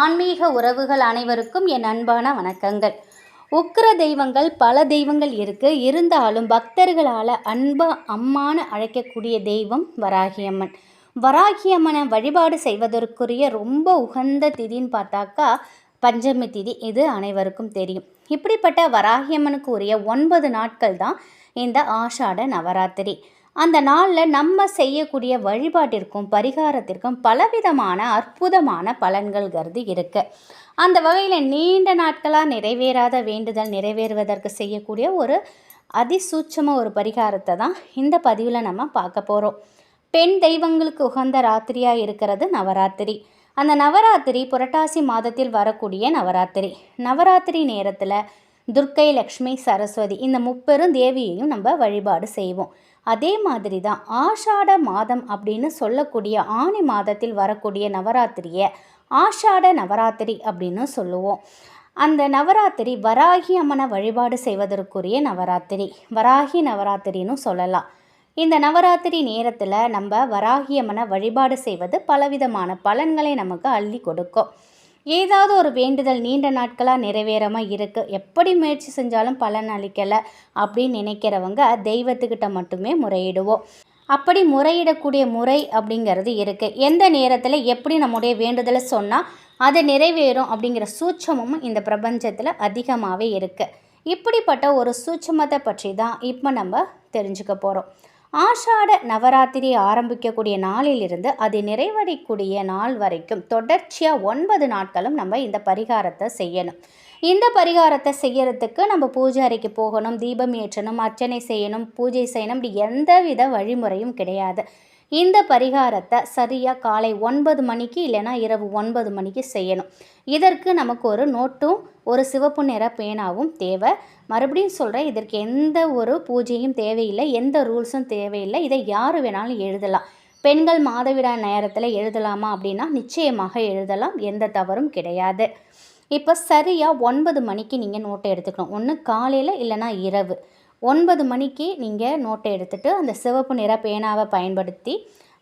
ஆன்மீக உறவுகள் அனைவருக்கும் என் அன்பான வணக்கங்கள். உக்கிர தெய்வங்கள் பல தெய்வங்கள் இருக்கு. இருந்தாலும் பக்தர்களால் அன்பா அம்மானு அழைக்கக்கூடிய தெய்வம் வராகியம்மன். வராகியம்மனை வழிபாடு செய்வதற்குரிய ரொம்ப உகந்த திதின்னு பார்த்தாக்கா பஞ்சமி திதி. இது அனைவருக்கும் தெரியும். இப்படிப்பட்ட வராகியம்மனுக்கு உரிய ஒன்பது நாட்கள் தான் இந்த ஆஷாட நவராத்திரி. அந்த நாளில் நம்ம செய்யக்கூடிய வழிபாட்டிற்கும் பரிகாரத்திற்கும் பலவிதமான அற்புதமான பலன்கள்ங்கிறது இருக்குது அந்த வகையில் நீண்ட நாட்களாக நிறைவேறாத வேண்டுதல் நிறைவேறுவதற்கு செய்யக்கூடிய ஒரு அதிசூட்சமாக ஒரு பரிகாரத்தை தான் இந்த பதிவில் நம்ம பார்க்க போகிறோம் பெண் தெய்வங்களுக்கு உகந்த ராத்திரியாக இருக்கிறது நவராத்திரி. அந்த நவராத்திரி புரட்டாசி மாதத்தில் வரக்கூடிய நவராத்திரி. நவராத்திரி நேரத்தில் துர்க்கை லக்ஷ்மி சரஸ்வதி இந்த முப்பெரும் தேவியையும் நம்ம வழிபாடு செய்வோம். அதே மாதிரி தான் ஆஷாட மாதம் அப்படின்னு சொல்லக்கூடிய ஆணி மாதத்தில் வரக்கூடிய நவராத்திரியை ஆஷாட நவராத்திரி அப்படின்னு சொல்லுவோம். அந்த நவராத்திரி வராகி அம்மனை வழிபாடு செய்வதற்குரிய நவராத்திரி. வராகி நவராத்திரின்னு சொல்லலாம். இந்த நவராத்திரி நேரத்தில் நம்ம வராகி அம்மனை வழிபாடு செய்வது பலவிதமான பலன்களை நமக்கு அள்ளி கொடுக்கும். ஏதாவது ஒரு வேண்டுதல் நீண்ட நாட்களாக நிறைவேறாமல் இருக்குது எப்படி முயற்சி செஞ்சாலும் பலன் அளிக்கலை அப்படின்னு நினைக்கிறவங்க தெய்வத்துக்கிட்ட மட்டுமே முறையிடுவோம். அப்படி முறையிடக்கூடிய முறை அப்படிங்கிறது இருக்குது எந்த நேரத்தில் எப்படி நம்முடைய வேண்டுதலை சொன்னால் அது நிறைவேறும் அப்படிங்கிற சூட்சமும் இந்த பிரபஞ்சத்தில் அதிகமாகவே இருக்குது இப்படிப்பட்ட ஒரு சூட்சமத்தை பற்றி தான் இப்போ நம்ம தெரிஞ்சுக்க போகிறோம் ஆஷாட நவராத்திரி ஆரம்பிக்கக்கூடிய நாளிலிருந்து அது நிறைவடைக்கூடிய நாள் வரைக்கும் தொடர்ச்சியாக ஒன்பது நாட்களும் நம்ம இந்த பரிகாரத்தை செய்யணும். இந்த பரிகாரத்தை செய்யறதுக்கு நம்ம பூஜை அறைக்கு போகணும் தீபம் ஏற்றணும் அர்ச்சனை செய்யணும் பூஜை செய்யணும் இப்படி எந்தவித வழிமுறையும் கிடையாது. இந்த பரிகாரத்தை சரியாக காலை ஒன்பது மணிக்கு இல்லைனா இரவு ஒன்பது மணிக்கு செய்யணும். இதற்கு நமக்கு ஒரு நோட்டும் ஒரு சிவப்பு நிற பேனாவும் தேவை. மறுபடியும் சொல்கிறேன் இதற்கு எந்த ஒரு பூஜையும் தேவையில்லை எந்த ரூல்ஸும் தேவையில்லை. இதை யார் வேணாலும் எழுதலாம். பெண்கள் மாதவிடா நேரத்தில் எழுதலாமா அப்படின்னா நிச்சயமாக எழுதலாம் எந்த தவறும் கிடையாது. இப்போ சரியாக ஒன்பது மணிக்கு நீங்கள் நோட்டை எடுத்துக்கணும். ஒன்று காலையில் இல்லைனா இரவு. ஒன்பது மணிக்கு நீங்கள் நோட்டை எடுத்துகிட்டு அந்த சிவப்பு நிற பேனாவை பயன்படுத்தி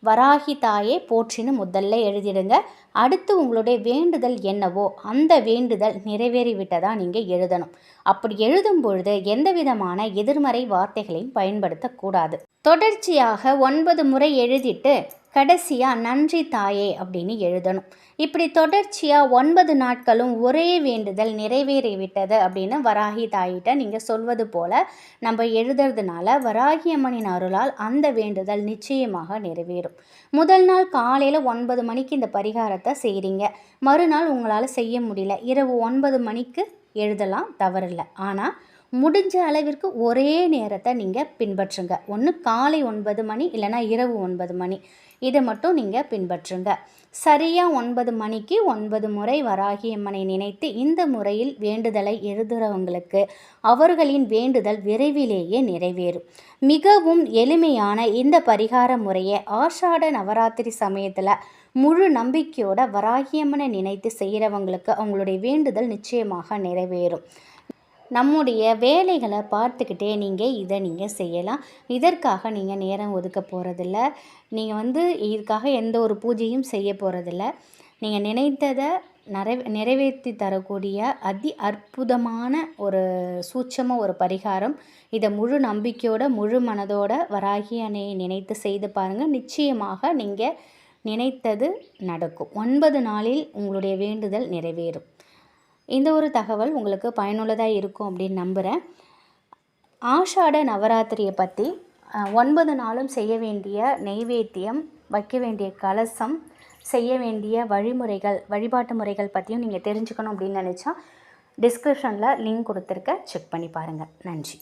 வராகி தாயே போற்றின்னு முதல்ல எழுதிடுங்க. அடுத்து உங்களுடைய வேண்டுதல் என்னவோ அந்த வேண்டுதல் நிறைவேறிவிட்டதாக நீங்கள் எழுதணும். அப்படி எழுதும் பொழுது எந்த விதமான எதிர்மறை வார்த்தைகளையும் பயன்படுத்தக்கூடாது. தொடர்ச்சியாக ஒன்பது முறை எழுதிட்டு கடைசியாக நன்றி தாயே அப்படின்னு எழுதணும். இப்படி தொடர்ச்சியாக ஒன்பது நாட்களும் ஒரே வேண்டுதல் நிறைவேறிவிட்டது அப்படின்னு வராகி தாயிட்ட நீங்கள் சொல்வது போல் நம்ம எழுதுறதுனால வராகி அம்மனின் அருளால் அந்த வேண்டுதல் நிச்சயமாக நிறைவேறும். முதல் நாள் காலையில் ஒன்பது மணிக்கு இந்த பரிகாரத்தை செய்கிறீங்க மறுநாள் உங்களால் செய்ய முடியல. இரவு ஒன்பது மணிக்கு எழுதலாம் தவறில்லை. ஆனால் முடிஞ்ச அளவிற்கு ஒரே நேரத்தை நீங்கள் பின்பற்றுங்க. ஒன்று காலை ஒன்பது மணி இல்லைனா இரவு ஒன்பது மணி. இதை மட்டும் நீங்கள் பின்பற்றுங்க. சரியாக ஒன்பது மணிக்கு ஒன்பது முறை வராகியம்மனை நினைத்து இந்த முறையில் வேண்டுதலை எழுதுகிறவங்களுக்கு அவர்களின் வேண்டுதல் விரைவிலேயே நிறைவேறும். மிகவும் எளிமையான இந்த பரிகார முறையை ஆஷாட நவராத்திரி சமயத்தில் முழு நம்பிக்கையோட வராகியம்மனை நினைத்து செய்கிறவங்களுக்கு அவங்களுடைய வேண்டுதல் நிச்சயமாக நிறைவேறும். நம்முடைய வேலைகளை பார்த்துக்கிட்டே நீங்கள் இதை நீங்கள் செய்யலாம். இதற்காக நீங்கள் நேரம் ஒதுக்க போகிறதில்ல நீங்கள் வந்து இதுக்காக எந்த ஒரு பூஜையும் செய்ய போகிறதில்ல நீங்கள் நினைத்ததை நிறை நிறைவேற்றி தரக்கூடிய அதி அற்புதமான ஒரு சூட்சமாக ஒரு பரிகாரம். இதை முழு நம்பிக்கையோட முழு மனதோட வராகி அணையை நினைத்து செய்து பாருங்கள் நிச்சயமாக நீங்கள் நினைத்தது நடக்கும். ஒன்பது நாளில் உங்களுடைய வேண்டுதல் நிறைவேறும். இந்த ஒரு தகவல் உங்களுக்கு பயனுள்ளதாக இருக்கும் அப்படின்னு நம்புகிறேன் ஆஷாட நவராத்திரியை பற்றி ஒன்பது நாளும் செய்ய வேண்டிய நெய்வேத்தியம் வைக்க வேண்டிய கலசம் செய்ய வேண்டிய வழிமுறைகள் வழிபாட்டு முறைகள் பற்றியும் நீங்கள் தெரிஞ்சுக்கணும் அப்படின்னு நினச்சா டிஸ்கிரிப்ஷனில் லிங்க் கொடுத்துருக்க செக் பண்ணி பாருங்கள் நன்றி.